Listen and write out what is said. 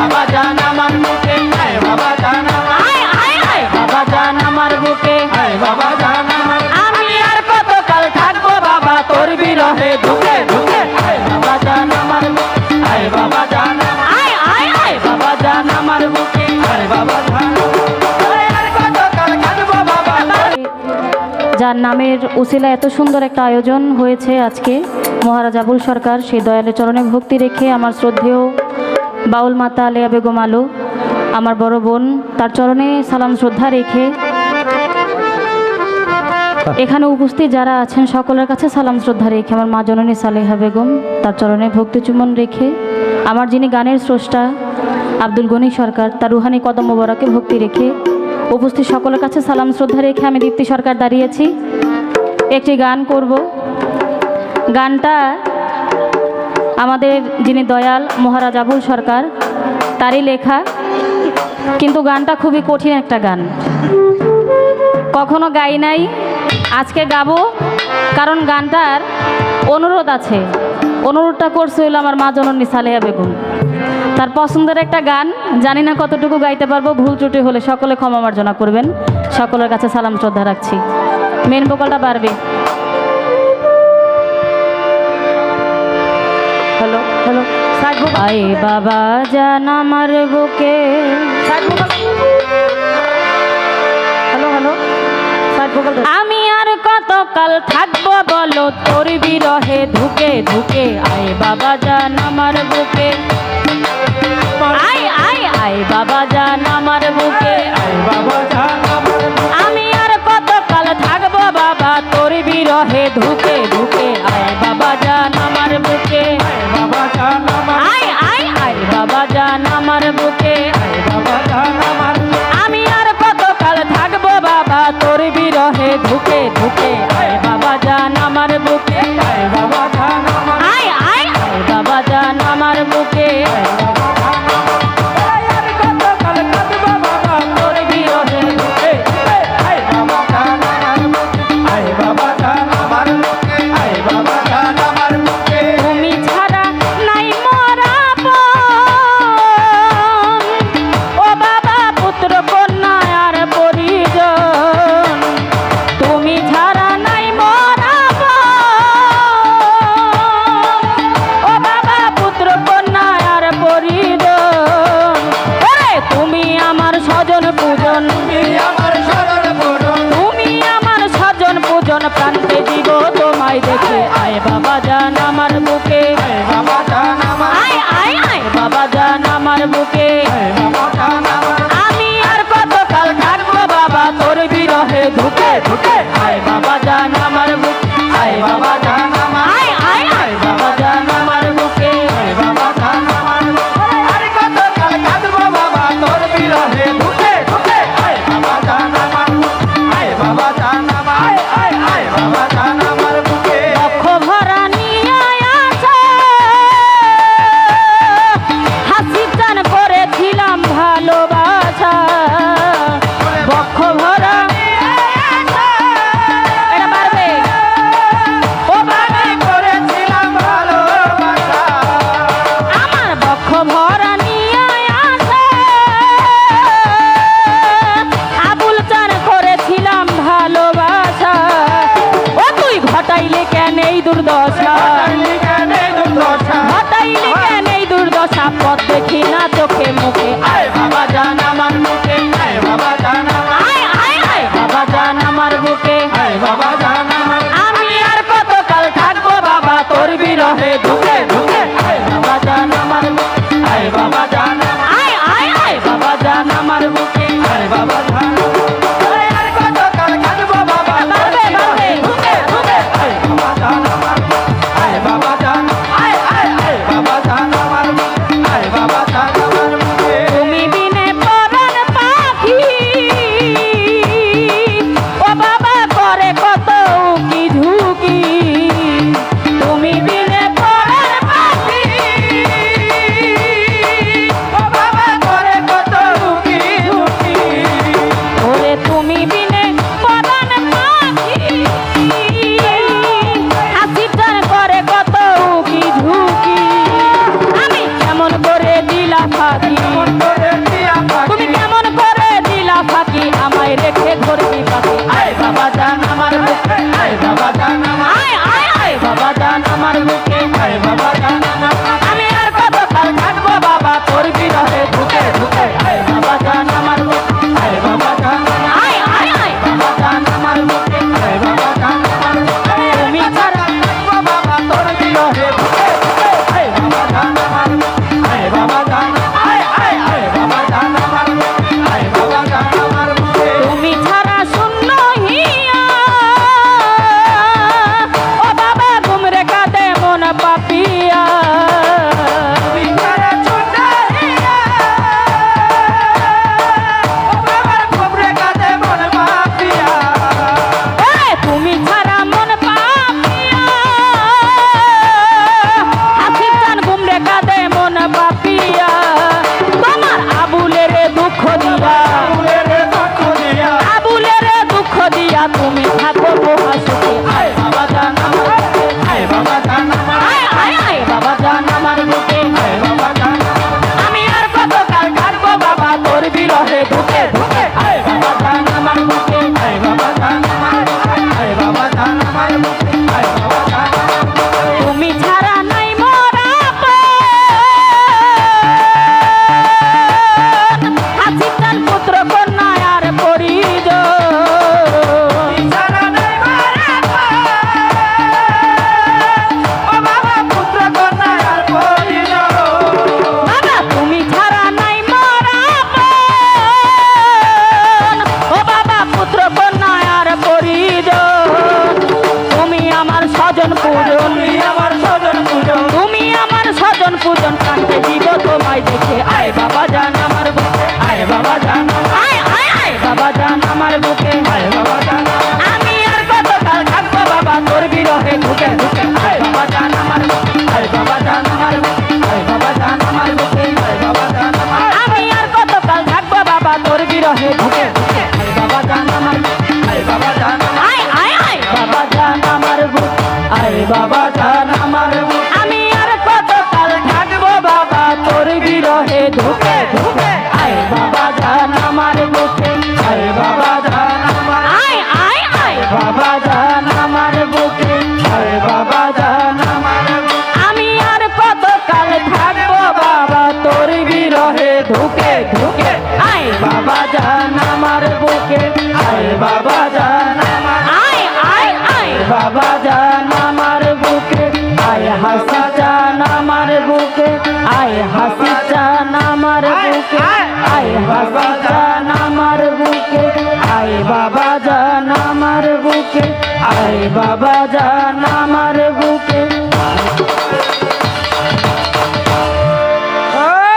বাবা জান আমার বুকে আয় বাবা জান আমার বাবা জান আমার বুকে আয় বাবা জান আমার আমি আর কতকাল থাকব বাবা তোর বিরহে ধুকে ধুকে। বাবা জান আমার বুকে বাবা জান আমার আয় আয় আয় বাবা জান আমার বুকে আয় বাবা জান আয় আর কতকাল কাঁদবো বাবা তোর যার নামের উসিলা এত সুন্দর একটা আয়োজন হয়েছে আজকে মহারাজ আবুল সরকার সেই দয়ালের চরণে ভক্তি রেখে আমার শ্রদ্ধেয় বাউল মাতা আলেয়া বেগম আলো, আমার বড় বোন, তার চরণে সালাম শ্রদ্ধা রেখে এখানে উপস্থিত যারা আছেন, সকলের কাছে সালাম শ্রদ্ধা রেখে আমার মা জননী সালেহা বেগম, তার চরণে ভক্তি চুম্বন রেখে আমার যিনি গানের স্রষ্টা আব্দুল গনি সরকার, তার রুহানি কদম মোবারকে ভক্তি রেখে উপস্থিত সকলের কাছে সালাম শ্রদ্ধা রেখে আমি দীপ্তি সরকার দাঁড়িয়েছি। একটি গান করব। গানটা আমাদের যিনি দয়াল মহারাজ আবুল সরকার, তারই লেখা, কিন্তু গানটা খুবই কঠিন একটা গান। কখনো গাই নাই, আজকে গাবো, কারণ গানটার অনুরোধ আছে। অনুরোধটা করছে হইল আমার মা জননী সালেহা বেগম। তার পছন্দের একটা গান, জানি না কতটুকু গাইতে পারব, ভুল ত্রুটি হলে সকলে ক্ষমা মার্জনা করবেন। সকলের কাছে সালাম শ্রদ্ধা রাখছি। মেন বোকালটা বাড়বে। আয় বাবা জান আমার বুকে। হ্যালো হ্যালো আমি আর কতকাল থাকব বলো তোর বিরহে ধুকে ধুকে। আয় বাবা জান আমার বুকে। আয় আয় আয় বাবা জান আমার বুকে। আয় বাবা জান আমি আর কতকাল থাকব বাবা তোর বিরহে ধুকে ধুকে প্রান্তে দিব তোমায় দেখে। আয় বাবা জান আমার বুকে। বাবা জান আমার আয় আয় আয়। বাবা জান আমার বুকে। আমি আর কতকাল থাকব বাবা তোর বিরহে ধুকে ধুকে। দুর্দশা কালি কানে দুর্দশা। ঘটাইলে কেন এই দুর্দশা। পথ দেখি না সাজন পূজন কাছে দিব তোমায় দেখে। আয় বাবা জানা ঢোকে আয় বাবা জান আমার বুকে আয় বাবা জান আমার বুকে আয় বাবা